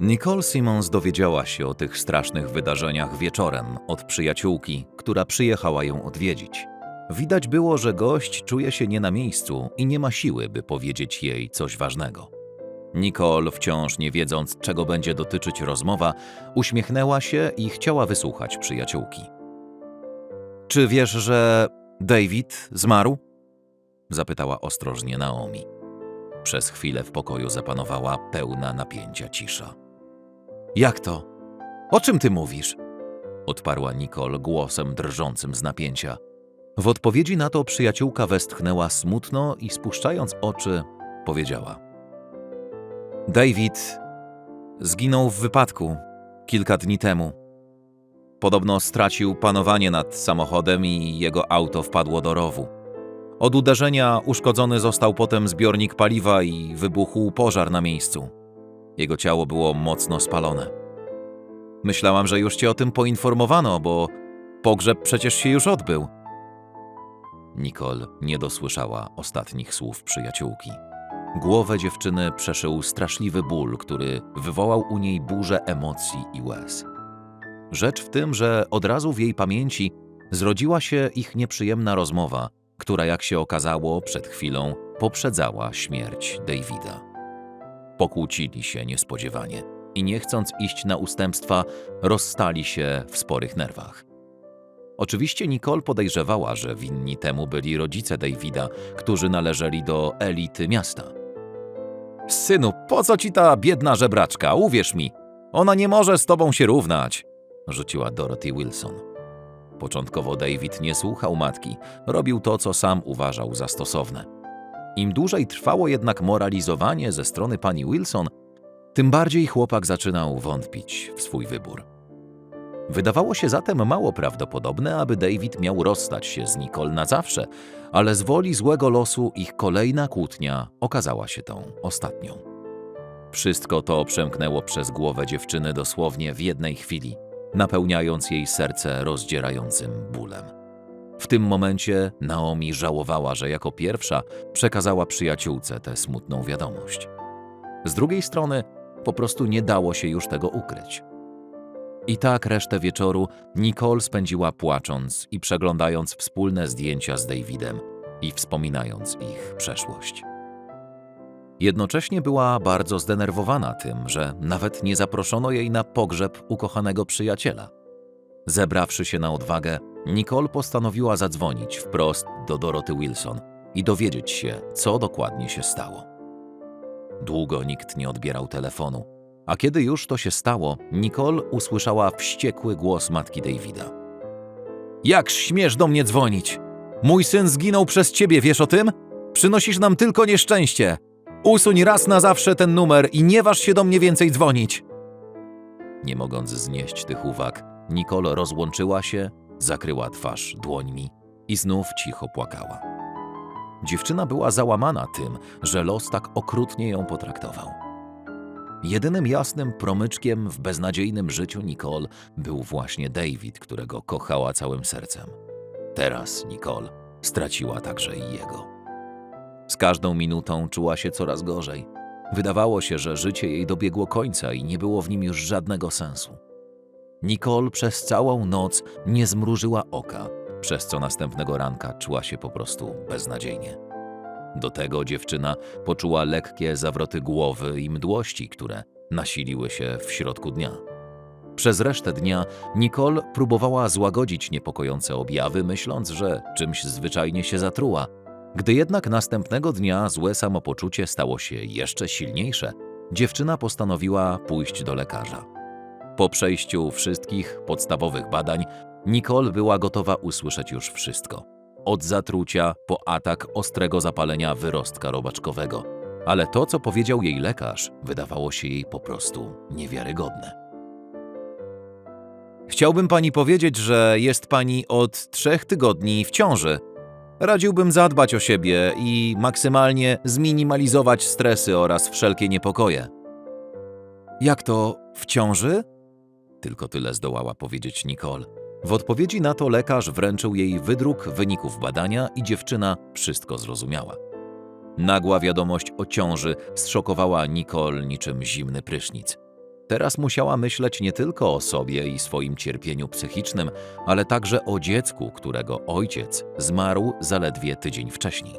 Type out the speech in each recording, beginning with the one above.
Nicole Simmons dowiedziała się o tych strasznych wydarzeniach wieczorem od przyjaciółki, która przyjechała ją odwiedzić. Widać było, że gość czuje się nie na miejscu i nie ma siły, by powiedzieć jej coś ważnego. Nicole, wciąż nie wiedząc, czego będzie dotyczyć rozmowa, uśmiechnęła się i chciała wysłuchać przyjaciółki. Czy wiesz, że David zmarł? Zapytała ostrożnie Naomi. Przez chwilę w pokoju zapanowała pełna napięcia cisza. Jak to? O czym ty mówisz? Odparła Nicole głosem drżącym z napięcia. W odpowiedzi na to przyjaciółka westchnęła smutno i spuszczając oczy, powiedziała: David zginął w wypadku kilka dni temu. Podobno stracił panowanie nad samochodem i jego auto wpadło do rowu. Od uderzenia uszkodzony został potem zbiornik paliwa i wybuchł pożar na miejscu. Jego ciało było mocno spalone. Myślałam, że już cię o tym poinformowano, bo pogrzeb przecież się już odbył. Nicole nie dosłyszała ostatnich słów przyjaciółki. Głowę dziewczyny przeszył straszliwy ból, który wywołał u niej burzę emocji i łez. Rzecz w tym, że od razu w jej pamięci zrodziła się ich nieprzyjemna rozmowa, która, jak się okazało, przed chwilą poprzedzała śmierć Davida. Pokłócili się niespodziewanie i nie chcąc iść na ustępstwa, rozstali się w sporych nerwach. Oczywiście Nicole podejrzewała, że winni temu byli rodzice Davida, którzy należeli do elity miasta. Synu, po co ci ta biedna żebraczka? Uwierz mi, ona nie może z tobą się równać, rzuciła Dorothy Wilson. Początkowo David nie słuchał matki, robił to, co sam uważał za stosowne. Im dłużej trwało jednak moralizowanie ze strony pani Wilson, tym bardziej chłopak zaczynał wątpić w swój wybór. Wydawało się zatem mało prawdopodobne, aby David miał rozstać się z Nicole na zawsze, ale z woli złego losu ich kolejna kłótnia okazała się tą ostatnią. Wszystko to przemknęło przez głowę dziewczyny dosłownie w jednej chwili, napełniając jej serce rozdzierającym bólem. W tym momencie Naomi żałowała, że jako pierwsza przekazała przyjaciółce tę smutną wiadomość. Z drugiej strony, po prostu nie dało się już tego ukryć. I tak resztę wieczoru Nicole spędziła płacząc i przeglądając wspólne zdjęcia z Davidem i wspominając ich przeszłość. Jednocześnie była bardzo zdenerwowana tym, że nawet nie zaproszono jej na pogrzeb ukochanego przyjaciela. Zebrawszy się na odwagę, Nicole postanowiła zadzwonić wprost do Doroty Wilson i dowiedzieć się, co dokładnie się stało. Długo nikt nie odbierał telefonu, a kiedy już to się stało, Nicole usłyszała wściekły głos matki Davida. Jak śmiesz do mnie dzwonić? Mój syn zginął przez ciebie, wiesz o tym? Przynosisz nam tylko nieszczęście. Usuń raz na zawsze ten numer i nie waż się do mnie więcej dzwonić. Nie mogąc znieść tych uwag, Nicole rozłączyła się, zakryła twarz dłońmi i znów cicho płakała. Dziewczyna była załamana tym, że los tak okrutnie ją potraktował. Jedynym jasnym promyczkiem w beznadziejnym życiu Nicole był właśnie David, którego kochała całym sercem. Teraz Nicole straciła także i jego. Z każdą minutą czuła się coraz gorzej. Wydawało się, że życie jej dobiegło końca i nie było w nim już żadnego sensu. Nicole przez całą noc nie zmrużyła oka, przez co następnego ranka czuła się po prostu beznadziejnie. Do tego dziewczyna poczuła lekkie zawroty głowy i mdłości, które nasiliły się w środku dnia. Przez resztę dnia Nicole próbowała złagodzić niepokojące objawy, myśląc, że czymś zwyczajnie się zatruła. Gdy jednak następnego dnia złe samopoczucie stało się jeszcze silniejsze, dziewczyna postanowiła pójść do lekarza. Po przejściu wszystkich podstawowych badań, Nicole była gotowa usłyszeć już wszystko. Od zatrucia po atak ostrego zapalenia wyrostka robaczkowego. Ale to, co powiedział jej lekarz, wydawało się jej po prostu niewiarygodne. Chciałbym pani powiedzieć, że jest pani od trzech tygodni w ciąży. Radziłbym zadbać o siebie i maksymalnie zminimalizować stresy oraz wszelkie niepokoje. Jak to w ciąży? Tylko tyle zdołała powiedzieć Nicole. W odpowiedzi na to lekarz wręczył jej wydruk wyników badania i dziewczyna wszystko zrozumiała. Nagła wiadomość o ciąży zszokowała Nicole niczym zimny prysznic. Teraz musiała myśleć nie tylko o sobie i swoim cierpieniu psychicznym, ale także o dziecku, którego ojciec zmarł zaledwie tydzień wcześniej.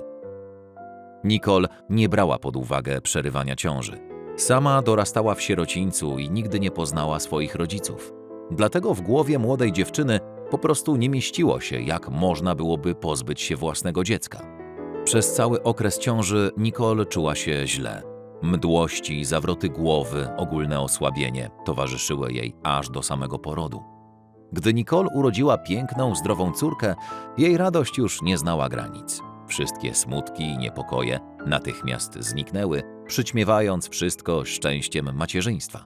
Nicole nie brała pod uwagę przerywania ciąży. Sama dorastała w sierocińcu i nigdy nie poznała swoich rodziców. Dlatego w głowie młodej dziewczyny po prostu nie mieściło się, jak można byłoby pozbyć się własnego dziecka. Przez cały okres ciąży Nicole czuła się źle. Mdłości, zawroty głowy, ogólne osłabienie towarzyszyły jej aż do samego porodu. Gdy Nicole urodziła piękną, zdrową córkę, jej radość już nie znała granic. Wszystkie smutki i niepokoje natychmiast zniknęły, przyćmiewając wszystko szczęściem macierzyństwa.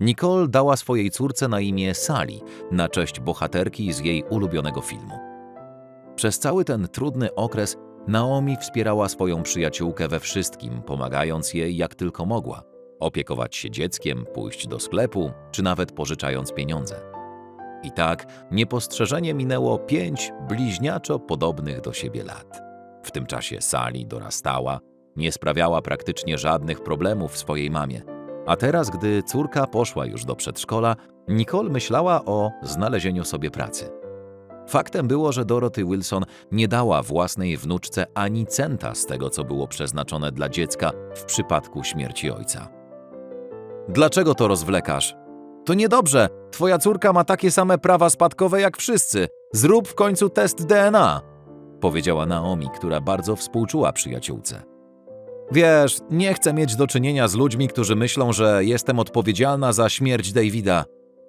Nicole dała swojej córce na imię Sally, na cześć bohaterki z jej ulubionego filmu. Przez cały ten trudny okres Naomi wspierała swoją przyjaciółkę we wszystkim, pomagając jej jak tylko mogła. Opiekować się dzieckiem, pójść do sklepu, czy nawet pożyczając pieniądze. I tak niepostrzeżenie minęło pięć bliźniaczo podobnych do siebie lat. W tym czasie Sally dorastała, nie sprawiała praktycznie żadnych problemów swojej mamie. A teraz, gdy córka poszła już do przedszkola, Nicole myślała o znalezieniu sobie pracy. Faktem było, że Dorothy Wilson nie dała własnej wnuczce ani centa z tego, co było przeznaczone dla dziecka w przypadku śmierci ojca. Dlaczego to rozwlekasz? To niedobrze. Twoja córka ma takie same prawa spadkowe jak wszyscy. Zrób w końcu test DNA, powiedziała Naomi, która bardzo współczuła przyjaciółce. Wiesz, nie chcę mieć do czynienia z ludźmi, którzy myślą, że jestem odpowiedzialna za śmierć Davida,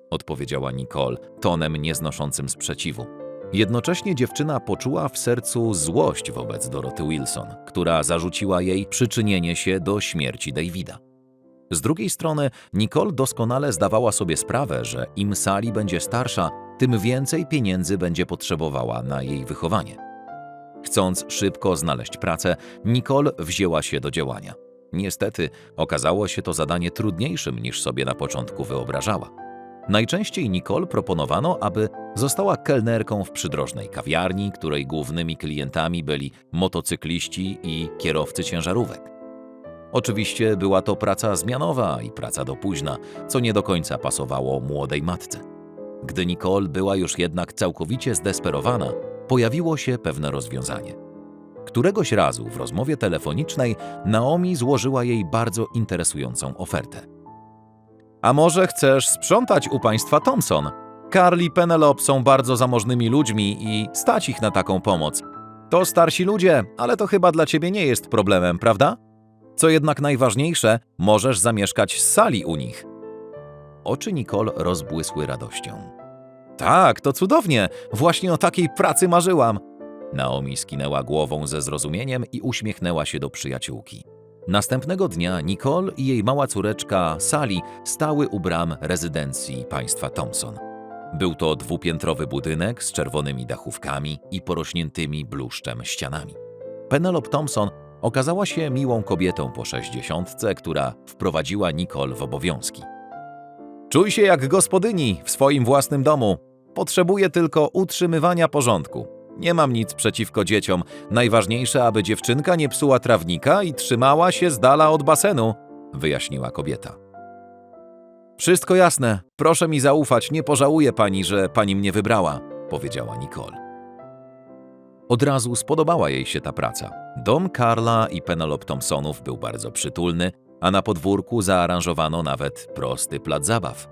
odpowiedziała Nicole tonem nieznoszącym sprzeciwu. Jednocześnie dziewczyna poczuła w sercu złość wobec Doroty Wilson, która zarzuciła jej przyczynienie się do śmierci Davida. Z drugiej strony, Nicole doskonale zdawała sobie sprawę, że im Sally będzie starsza, tym więcej pieniędzy będzie potrzebowała na jej wychowanie. Chcąc szybko znaleźć pracę, Nicole wzięła się do działania. Niestety, okazało się to zadanie trudniejszym niż sobie na początku wyobrażała. Najczęściej Nicole proponowano, aby została kelnerką w przydrożnej kawiarni, której głównymi klientami byli motocykliści i kierowcy ciężarówek. Oczywiście była to praca zmianowa i praca do późna, co nie do końca pasowało młodej matce. Gdy Nicole była już jednak całkowicie zdesperowana, pojawiło się pewne rozwiązanie. Któregoś razu w rozmowie telefonicznej Naomi złożyła jej bardzo interesującą ofertę. A może chcesz sprzątać u państwa Thompson? Carl i Penelope są bardzo zamożnymi ludźmi i stać ich na taką pomoc. To starsi ludzie, ale to chyba dla ciebie nie jest problemem, prawda? Co jednak najważniejsze, możesz zamieszkać z sali u nich. Oczy Nicole rozbłysły radością. Tak, to cudownie. Właśnie o takiej pracy marzyłam. Naomi skinęła głową ze zrozumieniem i uśmiechnęła się do przyjaciółki. Następnego dnia Nicole i jej mała córeczka Sally stały u bram rezydencji państwa Thompson. Był to dwupiętrowy budynek z czerwonymi dachówkami i porośniętymi bluszczem ścianami. Penelope Thompson okazała się miłą kobietą po sześćdziesiątce, która wprowadziła Nicole w obowiązki. Czuj się jak gospodyni w swoim własnym domu. Potrzebuję tylko utrzymywania porządku. Nie mam nic przeciwko dzieciom. Najważniejsze, aby dziewczynka nie psuła trawnika i trzymała się z dala od basenu, wyjaśniła kobieta. Wszystko jasne. Proszę mi zaufać, nie pożałuje pani, że pani mnie wybrała, powiedziała Nicole. Od razu spodobała jej się ta praca. Dom Karla i Penelope Thompsonów był bardzo przytulny, a na podwórku zaaranżowano nawet prosty plac zabaw.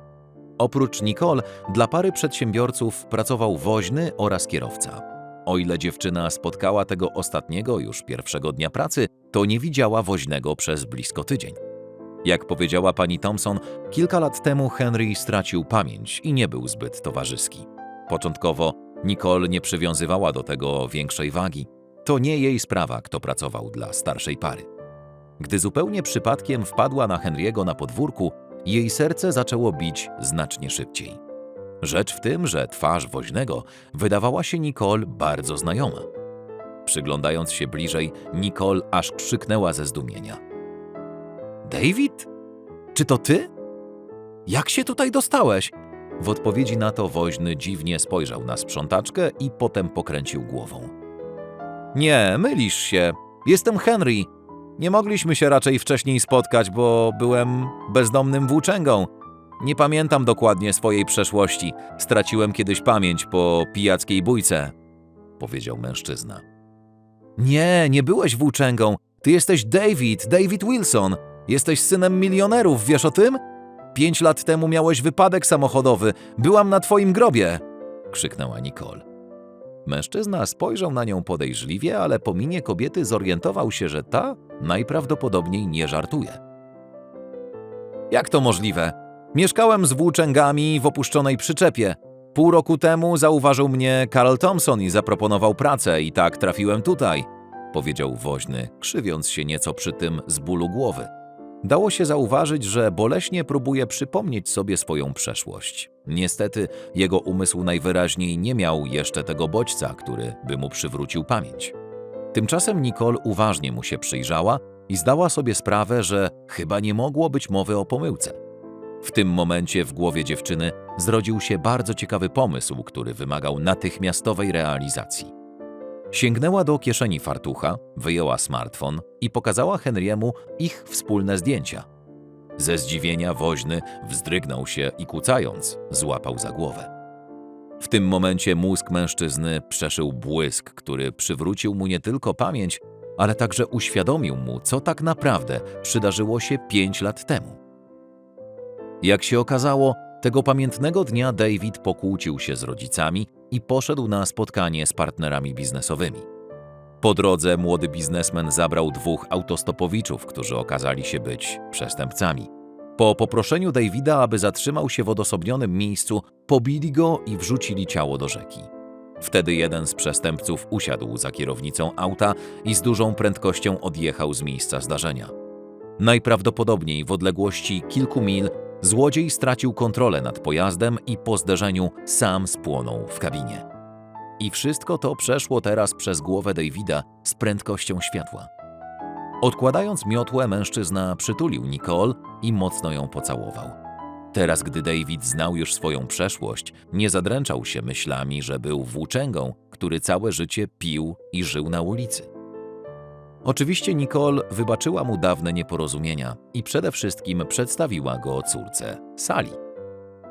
Oprócz Nicole, dla pary przedsiębiorców pracował woźny oraz kierowca. O ile dziewczyna spotkała tego ostatniego już pierwszego dnia pracy, to nie widziała woźnego przez blisko tydzień. Jak powiedziała pani Thompson, kilka lat temu Henry stracił pamięć i nie był zbyt towarzyski. Początkowo Nicole nie przywiązywała do tego większej wagi. To nie jej sprawa, kto pracował dla starszej pary. Gdy zupełnie przypadkiem wpadła na Henry'ego na podwórku, jej serce zaczęło bić znacznie szybciej. Rzecz w tym, że twarz woźnego wydawała się Nicole bardzo znajoma. Przyglądając się bliżej, Nicole aż krzyknęła ze zdumienia. David? Czy to ty? Jak się tutaj dostałeś? W odpowiedzi na to woźny dziwnie spojrzał na sprzątaczkę i potem pokręcił głową. Nie, mylisz się. Jestem Henry. Nie mogliśmy się raczej wcześniej spotkać, bo byłem bezdomnym włóczęgą. Nie pamiętam dokładnie swojej przeszłości. Straciłem kiedyś pamięć po pijackiej bójce, powiedział mężczyzna. Nie, nie byłeś włóczęgą. Ty jesteś David, David Wilson. Jesteś synem milionerów, wiesz o tym? Pięć lat temu miałeś wypadek samochodowy. Byłam na twoim grobie! krzyknęła Nicole. Mężczyzna spojrzał na nią podejrzliwie, ale po minie kobiety zorientował się, że ta najprawdopodobniej nie żartuje. Jak to możliwe? Mieszkałem z włóczęgami w opuszczonej przyczepie. Pół roku temu zauważył mnie Carl Thompson i zaproponował pracę i tak trafiłem tutaj, powiedział woźny, krzywiąc się nieco przy tym z bólu głowy. Dało się zauważyć, że boleśnie próbuje przypomnieć sobie swoją przeszłość. Niestety, jego umysł najwyraźniej nie miał jeszcze tego bodźca, który by mu przywrócił pamięć. Tymczasem Nicole uważnie mu się przyjrzała i zdała sobie sprawę, że chyba nie mogło być mowy o pomyłce. W tym momencie w głowie dziewczyny zrodził się bardzo ciekawy pomysł, który wymagał natychmiastowej realizacji. Sięgnęła do kieszeni fartucha, wyjęła smartfon i pokazała Henry'emu ich wspólne zdjęcia. Ze zdziwienia woźny wzdrygnął się i kucając, złapał za głowę. W tym momencie mózg mężczyzny przeszył błysk, który przywrócił mu nie tylko pamięć, ale także uświadomił mu, co tak naprawdę przydarzyło się pięć lat temu. Jak się okazało, tego pamiętnego dnia David pokłócił się z rodzicami i poszedł na spotkanie z partnerami biznesowymi. Po drodze młody biznesmen zabrał dwóch autostopowiczów, którzy okazali się być przestępcami. Po poproszeniu Davida, aby zatrzymał się w odosobnionym miejscu, pobili go i wrzucili ciało do rzeki. Wtedy jeden z przestępców usiadł za kierownicą auta i z dużą prędkością odjechał z miejsca zdarzenia. Najprawdopodobniej w odległości kilku mil złodziej stracił kontrolę nad pojazdem i po zderzeniu sam spłonął w kabinie. I wszystko to przeszło teraz przez głowę Davida z prędkością światła. Odkładając miotłę, mężczyzna przytulił Nicole i mocno ją pocałował. Teraz, gdy David znał już swoją przeszłość, nie zadręczał się myślami, że był włóczęgą, który całe życie pił i żył na ulicy. Oczywiście Nicole wybaczyła mu dawne nieporozumienia i przede wszystkim przedstawiła go córce, Sali.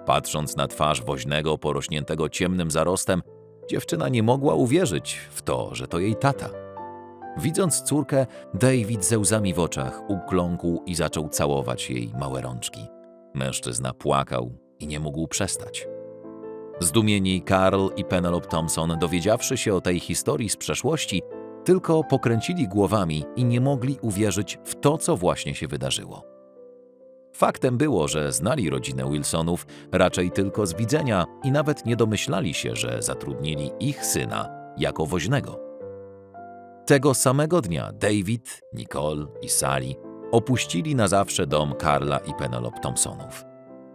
Patrząc na twarz woźnego porośniętego ciemnym zarostem, dziewczyna nie mogła uwierzyć w to, że to jej tata. Widząc córkę, David ze łzami w oczach ukląkł i zaczął całować jej małe rączki. Mężczyzna płakał i nie mógł przestać. Zdumieni Karl i Penelope Thompson, dowiedziawszy się o tej historii z przeszłości, tylko pokręcili głowami i nie mogli uwierzyć w to, co właśnie się wydarzyło. Faktem było, że znali rodzinę Wilsonów raczej tylko z widzenia i nawet nie domyślali się, że zatrudnili ich syna jako woźnego. Tego samego dnia David, Nicole i Sally opuścili na zawsze dom Karla i Penelope Thompsonów.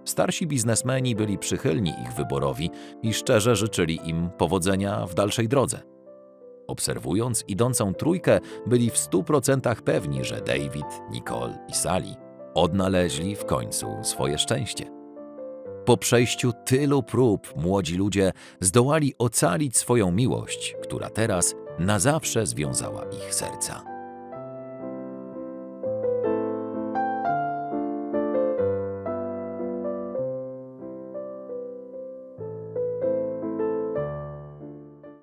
Starsi biznesmeni byli przychylni ich wyborowi i szczerze życzyli im powodzenia w dalszej drodze. Obserwując idącą trójkę, byli w stu procentach pewni, że David, Nicole i Sally odnaleźli w końcu swoje szczęście. Po przejściu tylu prób młodzi ludzie zdołali ocalić swoją miłość, która teraz na zawsze związała ich serca.